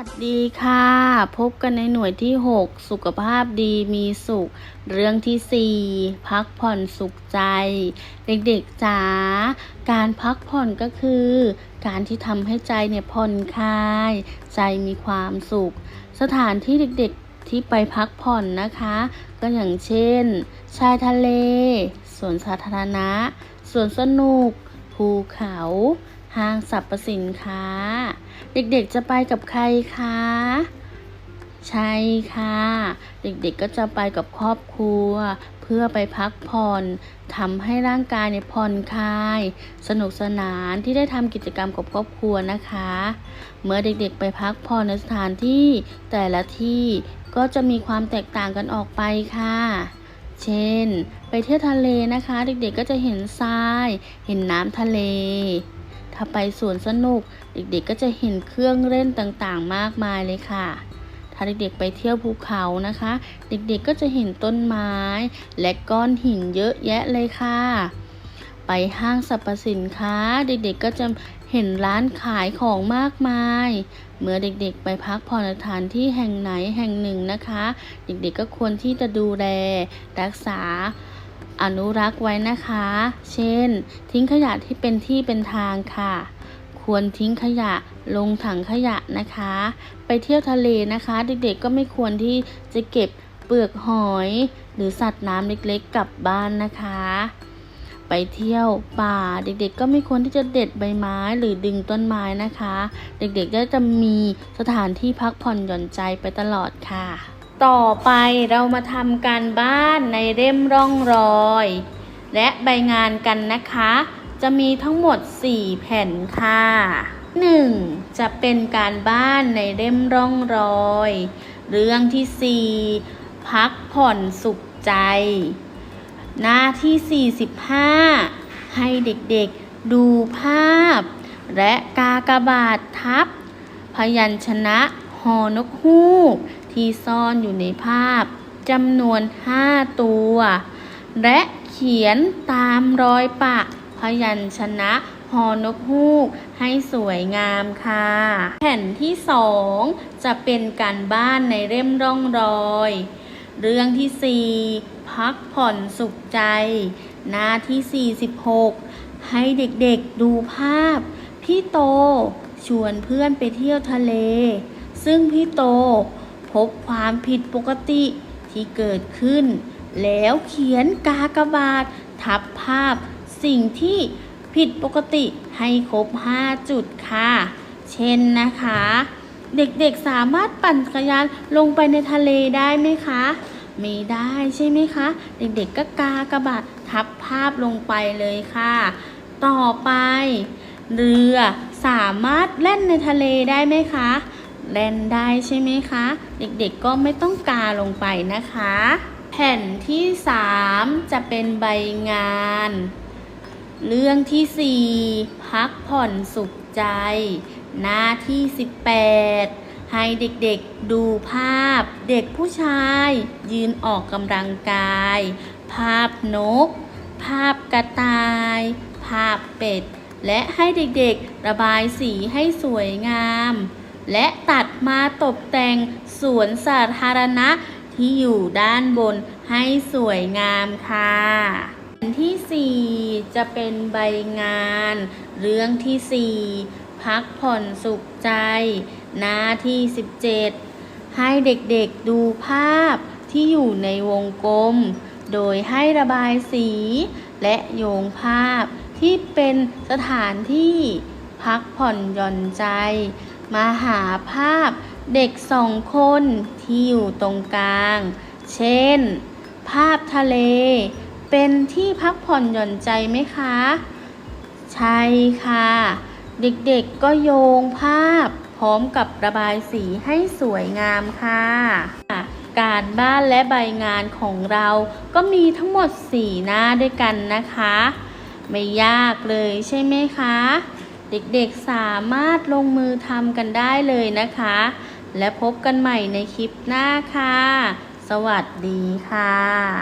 วัสดีค่ะ พบกันในหน่วยที่ 6 สุขภาพดีมีสุข เรื่องที่ 4 พักผ่อนสุขใจ เด็กๆจ๋าการพักผ่อนก็คือ การที่ทำให้ใจเนี่ยผ่อนคลาย ใจมีความสุข สถานที่เด็กๆที่ไปพักผ่อนนะคะ ก็อย่างเช่น ชายทะเลสวนสาธารณะสวนสนุก ภูเขา ห้างสรรพสินค้า เด็กๆจะไปกับใครคะ ใช่ค่ะ เด็กๆก็จะไปกับครอบครัว เพื่อไปพักผ่อนทำให้ร่างกายเนี่ยผ่อนคลาย สนุกสนานที่ได้ทำกิจกรรมกับครอบครัวนะคะ เมื่อเด็กๆไปพักผ่อนในสถานที่แต่ละที่ก็จะมีความแตกต่างกันออกไปค่ะ เช่น ไปเที่ยวทะเลนะคะ เด็กๆก็จะเห็นทราย เห็นน้ำทะเล ถ้าไปสวนสนุก เด็กๆก็จะเห็นเครื่องเล่นต่างๆ มากมายเลยค่ะ ถ้าเด็กๆไปเที่ยวภูเขานะคะ เด็กๆก็จะเห็นต้นไม้ และก้อนหินเยอะแยะเลยค่ะ ไปห้างสรรพสินค้า เด็กๆก็จะเห็นร้านขายของมากมาย เมื่อเด็กๆไปพักผ่อนสถานที่แห่งไหนแห่งหนึ่งนะคะ เด็กๆก็ควรที่จะดูแลรักษา อนุรักษ์ไว้นะคะ เช่น ทิ้งขยะที่เป็นที่เป็นทางค่ะ ควรทิ้งขยะลงถังขยะนะคะ ไปเที่ยวทะเลนะคะ เด็กๆก็ไม่ควรที่จะเก็บเปลือกหอย หรือสัตว์น้ำเล็กๆกลับบ้านนะคะ ไปเที่ยวป่าเด็กๆ ก็ไม่ควรที่จะเด็ดใบไม้หรือดึงต้นไม้นะคะ เด็กๆก็จะมีสถานที่พักผ่อนหย่อนใจไปตลอดค่ะ ต่อไปเรามาทำการบ้านในเล่มร่องรอย และใบงานกันนะคะ จะมีทั้งหมด 4 แผ่นค่ะ 1. จะเป็นการบ้านในเล่มร่องรอย เรื่องที่ 4 พักผ่อนสุขใจ หน้าที่ 45 ให้เด็กๆดูภาพ และกากบาททับ พยัญชนะหอนกฮูก ที่ซ่อนอยู่ในภาพจำนวน 5 ตัว และเขียนตามรอยปะพยัญชนะหอนกฮูกให้สวยงามค่ะ แผ่นที่ 2 จะเป็นการบ้านในเล่มร่องรอย เรื่องที่ 4 พักผ่อนสุขใจ หน้าที่ 46 ให้เด็กๆดูภาพ พี่โตชวนเพื่อนไปเที่ยวทะเล ซึ่งพี่โต พบความผิดปกติที่เกิดขึ้น แล้วเขียนกากบาท ทับภาพสิ่งที่ผิดปกติให้ครบ 5 จุดค่ะ เช่นนะคะ เด็กๆสามารถปั่นจักรยานลงไปในทะเลได้ไหมคะไม่ได้ใช่ไหมคะ เด็กๆก็กากบาททับภาพลงไปเลยค่ะ ต่อไป เรือสามารถเล่นในทะเลได้ไหมคะ เล่นได้ใช่ไหมคะ เด็กๆก็ไม่ต้องกาลงไปนะคะ แผ่นที่ 3 จะเป็นใบงาน เรื่องที่ 4 พักผ่อนสุขใจ หน้าที่ 18ให้เด็กๆดูภาพ เด็กผู้ชาย ยืนออกกำลังกาย ภาพนก ภาพกระต่าย ภาพเป็ด และให้เด็กๆ ระบายสีให้สวยงาม และตัดมาตกแต่งสวนสาธารณะที่อยู่ด้านบนให้สวยงามค่ะแผ่นที่ 4 จะเป็นใบงาน เรื่องที่ 4 พักผ่อนสุขใจ หน้าที่ 17 ให้เด็กๆดูภาพที่อยู่ในวงกลม โดยให้ระบายสี และโยงภาพที่เป็นสถานที่พักผ่อนหย่อนใจ มาหาภาพเด็กสองคนที่อยู่ตรงกลาง เช่น ภาพทะเล เป็นที่พักผ่อนหย่อนใจไหมคะ ใช่ค่ะ เด็กๆก็โยงภาพ พร้อมกับระบายสีให้สวยงามค่ะ การบ้านและใบงานของเราก็มีทั้งหมด 4 หน้าด้วยกันนะคะ ไม่ยากเลยใช่ไหมคะ เด็กๆสามารถลงมือทำกันได้เลยนะคะ และพบกันใหม่ในคลิปหน้าค่ะ สวัสดีค่ะ